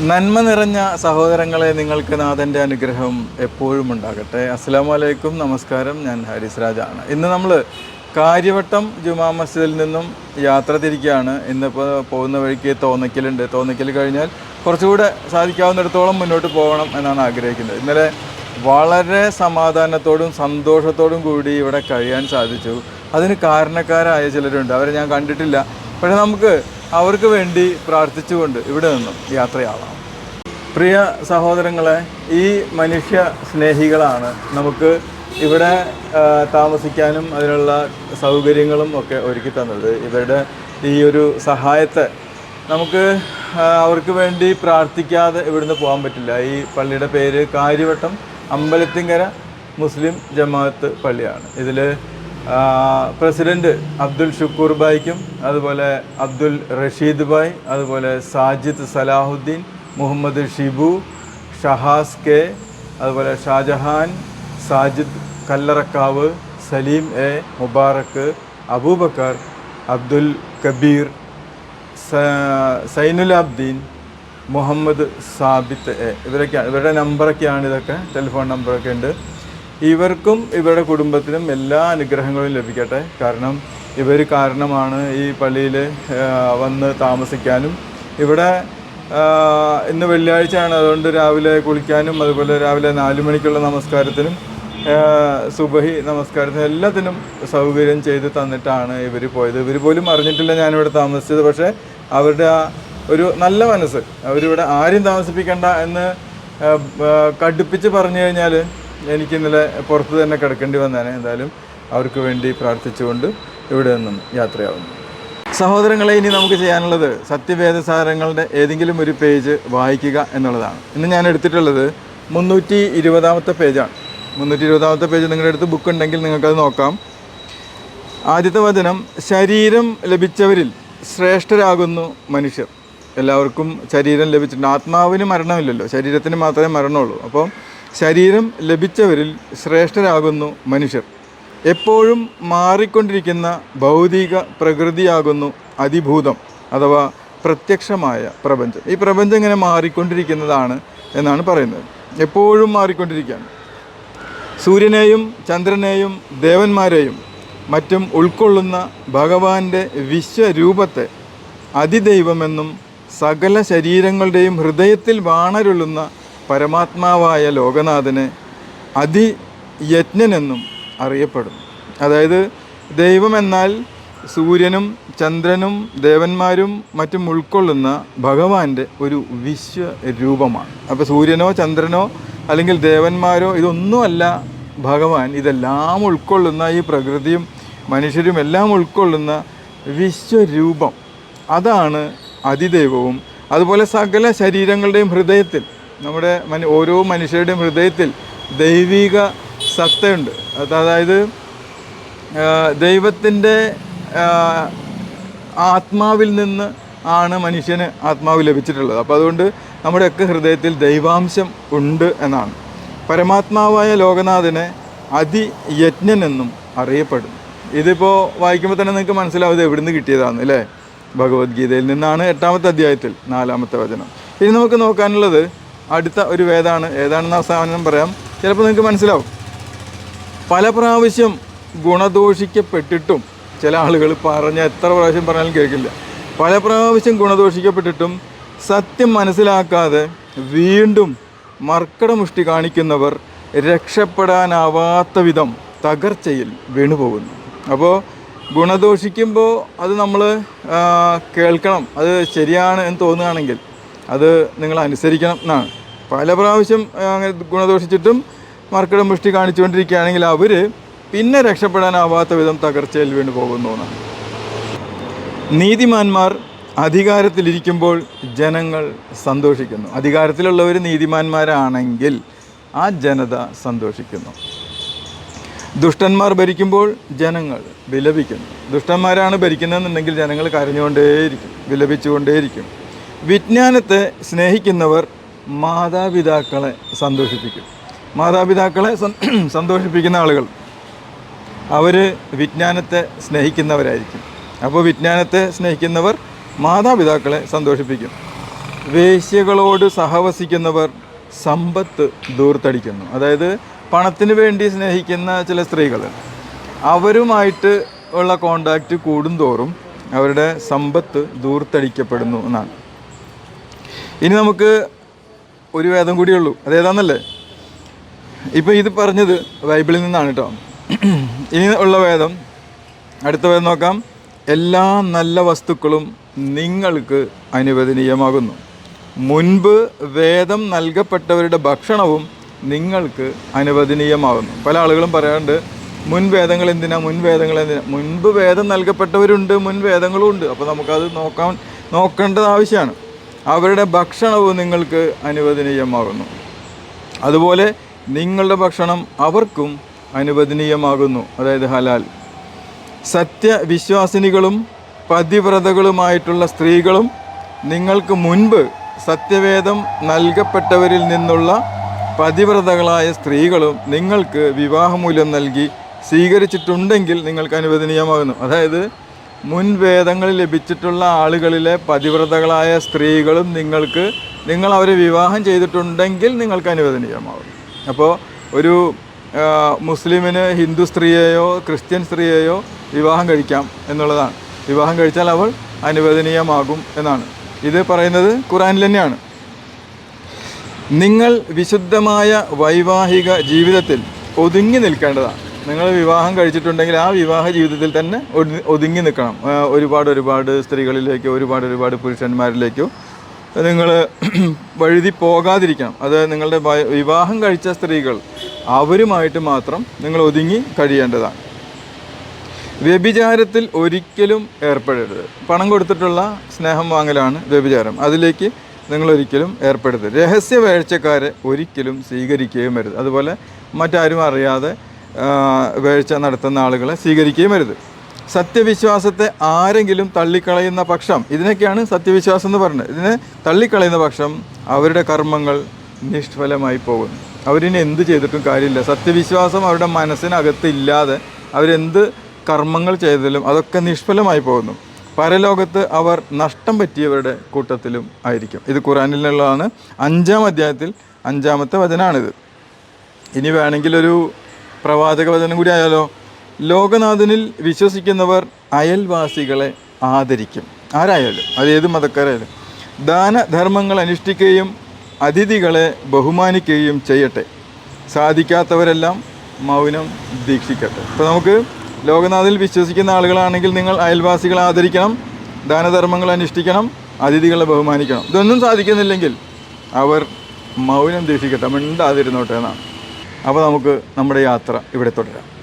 നന്മ നിറഞ്ഞ സഹോദരങ്ങളെ നിങ്ങൾക്ക് നാഥന്റെ അനുഗ്രഹം എപ്പോഴും ഉണ്ടാകട്ടെ. അസ്സാം വലൈക്കും നമസ്കാരം. ഞാൻ ഹാരിസ് രാജാണ്. ഇന്ന് നമ്മൾ കാര്യവട്ടം ജുമാ മസ്ജിദിൽ നിന്നും യാത്ര തിരിക്കുകയാണ്. ഇന്നിപ്പോൾ പോകുന്ന വഴിക്ക് തോന്നയ്ക്കലുണ്ട്. തോന്നയ്ക്കൽ കഴിഞ്ഞാൽ കുറച്ചുകൂടെ സാധിക്കാവുന്നിടത്തോളം മുന്നോട്ട് പോകണം എന്നാണ് ആഗ്രഹിക്കുന്നത്. ഇന്നലെ വളരെ സമാധാനത്തോടും സന്തോഷത്തോടും കൂടി ഇവിടെ കഴിയാൻ സാധിച്ചു. അതിന് കാരണക്കാരായ ചിലരുണ്ട്. അവരെ ഞാൻ കണ്ടിട്ടില്ല. പക്ഷേ നമുക്ക് അവർക്ക് വേണ്ടി പ്രാർത്ഥിച്ചുകൊണ്ട് ഇവിടെ നിന്നും യാത്രയാവാം. പ്രിയ സഹോദരങ്ങളെ ഈ മനുഷ്യ സ്നേഹികളാണ് നമുക്ക് ഇവിടെ താമസിക്കാനും അതിനുള്ള സൗകര്യങ്ങളും ഒക്കെ ഒരുക്കി തന്നത്. ഇവരുടെ ഈ ഒരു സഹായത്തെ നമുക്ക് അവർക്ക് വേണ്ടി പ്രാർത്ഥിക്കാതെ ഇവിടുന്ന് പോകാൻ പറ്റില്ല. ഈ പള്ളിയുടെ പേര് കാര്യവട്ടം അമ്പലത്തിങ്കര മുസ്ലിം ജമാഅത്ത് പള്ളിയാണ്. ഇതിൽ പ്രസിഡന്റ് അബ്ദുൽ ഷുക്കൂർ ബായിക്കും അതുപോലെ അബ്ദുൽ റഷീദ് ബായ് അതുപോലെ സാജിദ് സലാഹുദ്ദീൻ മുഹമ്മദ് ഷിബു ഷഹാസ് കെ അതുപോലെ ഷാജഹാൻ സാജിദ് കല്ലറക്കാവ് സലീം എ മുബാറക്ക് അബൂബക്കർ അബ്ദുൽ കബീർ സൈനുലാബ്ദീൻ മുഹമ്മദ് സാബിത്ത് എ. ഇവരൊക്കെയാണ് ഇവരുടെ നമ്പറൊക്കെയാണ് ഇതൊക്കെ ടെലിഫോൺ നമ്പറൊക്കെ ഉണ്ട്. ഇവർക്കും ഇവരുടെ കുടുംബത്തിനും എല്ലാ അനുഗ്രഹങ്ങളും ലഭിക്കട്ടെ. കാരണം ഇവർ കാരണമാണ് ഈ പള്ളിയിൽ വന്ന് താമസിക്കാനും. ഇവിടെ ഇന്ന് വെള്ളിയാഴ്ചയാണ്. അതുകൊണ്ട് രാവിലെ കുളിക്കാനും അതുപോലെ രാവിലെ നാല് മണിക്കുള്ള നമസ്കാരത്തിനും സുബഹി നമസ്കാരത്തിനും എല്ലാത്തിനും സൗകര്യം ചെയ്ത് തന്നിട്ടാണ് ഇവർ പോയത്. ഇവർ പോലും അറിഞ്ഞിട്ടില്ല ഞാനിവിടെ താമസിച്ചത്. പക്ഷേ അവരുടെ ഒരു നല്ല മനസ്സ് അവരിവിടെ ആരും താമസിപ്പിക്കണ്ട എന്ന് കടുപ്പിച്ച് പറഞ്ഞു കഴിഞ്ഞാൽ എനിക്ക് ഇന്നലെ പുറത്ത് തന്നെ കിടക്കേണ്ടി വന്നേനെ. എന്തായാലും അവർക്ക് വേണ്ടി പ്രാർത്ഥിച്ചുകൊണ്ട് ഇവിടെ നിന്നും യാത്രയാവുന്നു. സഹോദരങ്ങളെ ഇനി നമുക്ക് ചെയ്യാനുള്ളത് സത്യവേദസാരങ്ങളുടെ ഏതെങ്കിലും ഒരു പേജ് വായിക്കുക എന്നുള്ളതാണ്. ഇന്ന് ഞാൻ എടുത്തിട്ടുള്ളത് മുന്നൂറ്റി ഇരുപതാമത്തെ പേജാണ്. മുന്നൂറ്റി ഇരുപതാമത്തെ പേജ് നിങ്ങളുടെ അടുത്ത് ബുക്ക് ഉണ്ടെങ്കിൽ നിങ്ങൾക്കത് നോക്കാം. ആദ്യത്തെ വചനം ശരീരം ലഭിച്ചവരിൽ ശ്രേഷ്ഠരാകുന്നു മനുഷ്യർ. എല്ലാവർക്കും ശരീരം ലഭിച്ചിട്ടുണ്ട്. ആത്മാവിന് മരണമില്ലല്ലോ. ശരീരത്തിന് മാത്രമേ മരണമുള്ളൂ. അപ്പോൾ ശരീരം ലഭിച്ചവരിൽ ശ്രേഷ്ഠരാകുന്നു മനുഷ്യർ. എപ്പോഴും മാറിക്കൊണ്ടിരിക്കുന്ന ഭൗതിക പ്രകൃതിയാകുന്നു അതിഭൂതം അഥവാ പ്രത്യക്ഷമായ പ്രപഞ്ചം. ഈ പ്രപഞ്ചം ഇങ്ങനെ മാറിക്കൊണ്ടിരിക്കുന്നതാണ് എന്നാണ് പറയുന്നത്. എപ്പോഴും മാറിക്കൊണ്ടിരിക്കുകയാണ്. സൂര്യനെയും ചന്ദ്രനെയും ദേവന്മാരെയും മറ്റും ഉൾക്കൊള്ളുന്ന ഭഗവാന്റെ വിശ്വരൂപത്തെ അതിദൈവമെന്നും സകല ശരീരങ്ങളുടെയും ഹൃദയത്തിൽ വാണരുള്ളുന്ന പരമാത്മാവായ ലോകനാഥനെ അതിയജ്ഞനെന്നും അറിയപ്പെടുന്നു. അതായത് ദൈവം എന്നാൽ സൂര്യനും ചന്ദ്രനും ദേവന്മാരും മറ്റും ഉൾക്കൊള്ളുന്ന ഭഗവാന്റെ ഒരു വിശ്വരൂപമാണ്. അപ്പോൾ സൂര്യനോ ചന്ദ്രനോ അല്ലെങ്കിൽ ദേവന്മാരോ ഇതൊന്നുമല്ല ഭഗവാൻ. ഇതെല്ലാം ഉൾക്കൊള്ളുന്ന ഈ പ്രകൃതിയും മനുഷ്യരും എല്ലാം ഉൾക്കൊള്ളുന്ന വിശ്വരൂപം. അതാണ് അതിദൈവവും. അതുപോലെ സകല ശരീരങ്ങളുടെയും ഹൃദയത്തിൽ നമ്മുടെ ഓരോ മനുഷ്യരുടെയും ഹൃദയത്തിൽ ദൈവിക സത്തയുണ്ട്. അത് അതായത് ദൈവത്തിന്റെ ആത്മാവിൽ നിന്ന് ആണ് മനുഷ്യന് ആത്മാവ് ലഭിച്ചിട്ടുള്ളത്. അപ്പോൾ അതുകൊണ്ട് നമ്മുടെയൊക്കെ ഹൃദയത്തിൽ ദൈവാംശം ഉണ്ട് എന്നാണ്. പരമാത്മാവായ ലോകനാഥനെ അതിയജ്ഞനെന്നും അറിയപ്പെടുന്നു. ഇതിപ്പോൾ വായിക്കുമ്പോൾ തന്നെ നിങ്ങൾക്ക് മനസ്സിലാവും ഇത് എവിടുന്ന് കിട്ടിയതാണ് അല്ലേ? ഭഗവത്ഗീതയിൽ നിന്നാണ് എട്ടാമത്തെ അധ്യായത്തിൽ നാലാമത്തെ വചനം. ഇനി നമുക്ക് നോക്കാനുള്ളത് അടുത്ത ഒരു വേദമാണ് ഏതാണെന്ന് അവസാനം പറയാം. ചിലപ്പോൾ നിങ്ങൾക്ക് മനസ്സിലാവും. പല പ്രാവശ്യം ഗുണദോഷിക്കപ്പെട്ടിട്ടും ചില ആളുകൾ പറഞ്ഞ എത്ര പ്രാവശ്യം പറഞ്ഞാലും കേൾക്കില്ല. പല പ്രാവശ്യം ഗുണദോഷിക്കപ്പെട്ടിട്ടും സത്യം മനസ്സിലാക്കാതെ വീണ്ടും മർക്കടമുഷ്ടി കാണിക്കുന്നവർ രക്ഷപ്പെടാനാവാത്ത വിധം തകർച്ചയിൽ വീണുപോകുന്നു. അപ്പോൾ ഗുണദോഷിക്കുമ്പോൾ അത് നമ്മൾ കേൾക്കണം. അത് ശരിയാണ് എന്ന് തോന്നുകയാണെങ്കിൽ അത് നിങ്ങൾ അനുസരിക്കണം എന്നാണ്. പല പ്രാവശ്യം അങ്ങനെ ഗുണദോഷിച്ചിട്ടും മർക്കടം മുഷ്ടി കാണിച്ചുകൊണ്ടിരിക്കുകയാണെങ്കിൽ അവർ പിന്നെ രക്ഷപ്പെടാനാവാത്ത വിധം തകർച്ചയിൽ വീണ് പോകുന്നു നീതിമാന്മാർ അധികാരത്തിലിരിക്കുമ്പോൾ ജനങ്ങൾ സന്തോഷിക്കുന്നു. അധികാരത്തിലുള്ളവർ നീതിമാന്മാരാണെങ്കിൽ ആ ജനത സന്തോഷിക്കുന്നു. ദുഷ്ടന്മാർ ഭരിക്കുമ്പോൾ ജനങ്ങൾ വിലപിക്കുന്നു. ദുഷ്ടന്മാരാണ് ഭരിക്കുന്നതെന്നുണ്ടെങ്കിൽ ജനങ്ങൾ കരഞ്ഞുകൊണ്ടേയിരിക്കും വിലപിച്ചുകൊണ്ടേയിരിക്കും. വിജ്ഞാനത്തെ സ്നേഹിക്കുന്നവർ മാതാപിതാക്കളെ സന്തോഷിപ്പിക്കും. മാതാപിതാക്കളെ സന്തോഷിപ്പിക്കുന്ന ആളുകൾ. അവർ വിജ്ഞാനത്തെ സ്നേഹിക്കുന്നവരായിരിക്കും. അപ്പോൾ വിജ്ഞാനത്തെ സ്നേഹിക്കുന്നവർ മാതാപിതാക്കളെ സന്തോഷിപ്പിക്കും. വേശ്യകളോട് സഹവസിക്കുന്നവർ സമ്പത്ത് ദൂർത്തടിക്കുന്നു. അതായത് പണത്തിന് വേണ്ടി സ്നേഹിക്കുന്ന ചില സ്ത്രീകൾ. അവരുമായിട്ട് ഉള്ള കോണ്ടാക്റ്റ് കൂടുന്തോറും അവരുടെ സമ്പത്ത് ദൂർത്തടിക്കപ്പെടുന്നു എന്നാണ്. ഇനി നമുക്ക് ഒരു വേദം കൂടിയുള്ളൂ അതേതാന്നല്ലേ ഇപ്പം ഇത് പറഞ്ഞത് ബൈബിളിൽ നിന്നാണ് കേട്ടോ ഇനി ഉള്ള വേദം അടുത്ത വേദം നോക്കാം. എല്ലാ നല്ല വസ്തുക്കളും നിങ്ങൾക്ക് അനുവദനീയമാകുന്നു. മുൻപ് വേദം നൽകപ്പെട്ടവരുടെ ഭക്ഷണവും നിങ്ങൾക്ക് അനുവദനീയമാകുന്നു. പല ആളുകളും പറയാറുണ്ട് മുൻ വേദങ്ങൾ എന്തിനാ? മുൻ വേദങ്ങൾ എന്തിനാ? മുൻപ് വേദം നൽകപ്പെട്ടവരുണ്ട് മുൻ വേദങ്ങളും ഉണ്ട്. അപ്പോൾ നമുക്കത് നോക്കാൻ നോക്കേണ്ടത് ആവശ്യമാണ്. അവരുടെ ഭക്ഷണവും നിങ്ങൾക്ക് അനുവദനീയമാകുന്നു. അതുപോലെ നിങ്ങളുടെ ഭക്ഷണം അവർക്കും അനുവദനീയമാകുന്നു അതായത് ഹലാൽ. സത്യവിശ്വാസിനികളും പതിവ്രതകളുമായിട്ടുള്ള സ്ത്രീകളും നിങ്ങൾക്ക് മുൻപ് സത്യവേദം നൽകപ്പെട്ടവരിൽ നിന്നുള്ള പതിവ്രതകളായ സ്ത്രീകളും നിങ്ങൾക്ക് വിവാഹമൂല്യം നൽകി സ്വീകരിച്ചിട്ടുണ്ടെങ്കിൽ നിങ്ങൾക്ക് അനുവദനീയമാകുന്നു. അതായത് മുൻ വേദങ്ങളിൽ ലഭിച്ചിട്ടുള്ള ആളുകളിലെ പതിവ്രതകളായ സ്ത്രീകളും നിങ്ങൾക്ക് നിങ്ങൾ അവരെ വിവാഹം ചെയ്തിട്ടുണ്ടെങ്കിൽ നിങ്ങൾക്ക് അനുവദനീയമാകും അപ്പോൾ ഒരു മുസ്ലിമിന് ഹിന്ദു സ്ത്രീയെയോ ക്രിസ്ത്യൻ സ്ത്രീയെയോ വിവാഹം കഴിക്കാം എന്നുള്ളതാണ്. വിവാഹം കഴിച്ചാൽ അവൾ അനുവദനീയമാകും എന്നാണ്. ഇത് പറയുന്നത് ഖുറാനിൽ തന്നെയാണ്. നിങ്ങൾ വിശുദ്ധമായ വൈവാഹിക ജീവിതത്തിൽ ഒതുങ്ങി നിൽക്കേണ്ടതാണ്. നിങ്ങൾ വിവാഹം കഴിച്ചിട്ടുണ്ടെങ്കിൽ ആ വിവാഹ ജീവിതത്തിൽ തന്നെ ഒതുങ്ങി നിൽക്കണം. ഒരുപാട് ഒരുപാട് സ്ത്രീകളിലേക്കോ ഒരുപാട് ഒരുപാട് പുരുഷന്മാരിലേക്കോ നിങ്ങൾ വഴുതി പോകാതിരിക്കണം. അത് നിങ്ങളുടെ വിവാഹം കഴിച്ച സ്ത്രീകൾ അവരുമായിട്ട് മാത്രം നിങ്ങൾ ഒതുങ്ങി കഴിയേണ്ടതാണ്. വ്യഭിചാരത്തിൽ ഒരിക്കലും ഏർപ്പെടരുത്. പണം കൊടുത്തിട്ടുള്ള സ്നേഹം വാങ്ങലാണ് വ്യഭിചാരം. അതിലേക്ക് നിങ്ങൾ ഒരിക്കലും ഏർപ്പെടരുത്. രഹസ്യ വേഴ്ചക്കാരെ ഒരിക്കലും സ്വീകരിക്കുകയും വരുത് അതുപോലെ മറ്റാരും അറിയാതെ വേഴ്ച നടത്തുന്ന ആളുകളെ സ്വീകരിക്കുകയും വരുത് സത്യവിശ്വാസത്തെ ആരെങ്കിലും തള്ളിക്കളയുന്ന പക്ഷം ഇതിനൊക്കെയാണ് സത്യവിശ്വാസം എന്ന് പറയുന്നത് ഇതിനെ തള്ളിക്കളയുന്ന പക്ഷം അവരുടെ കർമ്മങ്ങൾ നിഷ്ഫലമായി പോകും അവരിനി എന്ത് ചെയ്തിട്ടും കാര്യമില്ല. സത്യവിശ്വാസം അവരുടെ മനസ്സിനകത്ത് ഇല്ലാതെ അവരെന്ത് കർമ്മങ്ങൾ ചെയ്തതിലും അതൊക്കെ നിഷ്ഫലമായി പോകുന്നു. പരലോകത്ത് അവർ നഷ്ടം പറ്റിയവരുടെ കൂട്ടത്തിലും ആയിരിക്കും. ഇത് ഖുറാനിലുള്ളതാണ് അഞ്ചാം അധ്യായത്തിൽ അഞ്ചാമത്തെ വചനാണിത്. ഇനി വേണമെങ്കിൽ ഒരു പ്രവാചക വചനം കൂടി ആയാലോ? ലോകനാഥനിൽ വിശ്വസിക്കുന്നവർ അയൽവാസികളെ ആദരിക്കും. ആരായാലും? അത് ഏത് മതക്കാരായാലും. ദാനധർമ്മങ്ങൾ അനുഷ്ഠിക്കുകയും അതിഥികളെ ബഹുമാനിക്കുകയും ചെയ്യട്ടെ. സാധിക്കാത്തവരെല്ലാം മൗനം ദീക്ഷിക്കട്ടെ. അപ്പോൾ നമുക്ക് ലോകനാഥിൽ വിശ്വസിക്കുന്ന ആളുകളാണെങ്കിൽ നിങ്ങൾ അയൽവാസികളെ ആദരിക്കണം ദാനധർമ്മങ്ങൾ അനുഷ്ഠിക്കണം അതിഥികളെ ബഹുമാനിക്കണം. ഇതൊന്നും സാധിക്കുന്നില്ലെങ്കിൽ അവർ മൗനം ദീക്ഷിക്കട്ടെ. മിണ്ടാതിരുന്നോട്ടെ എന്നാണ്. അപ്പോൾ നമുക്ക് നമ്മുടെ യാത്ര ഇവിടെ തുടരാം.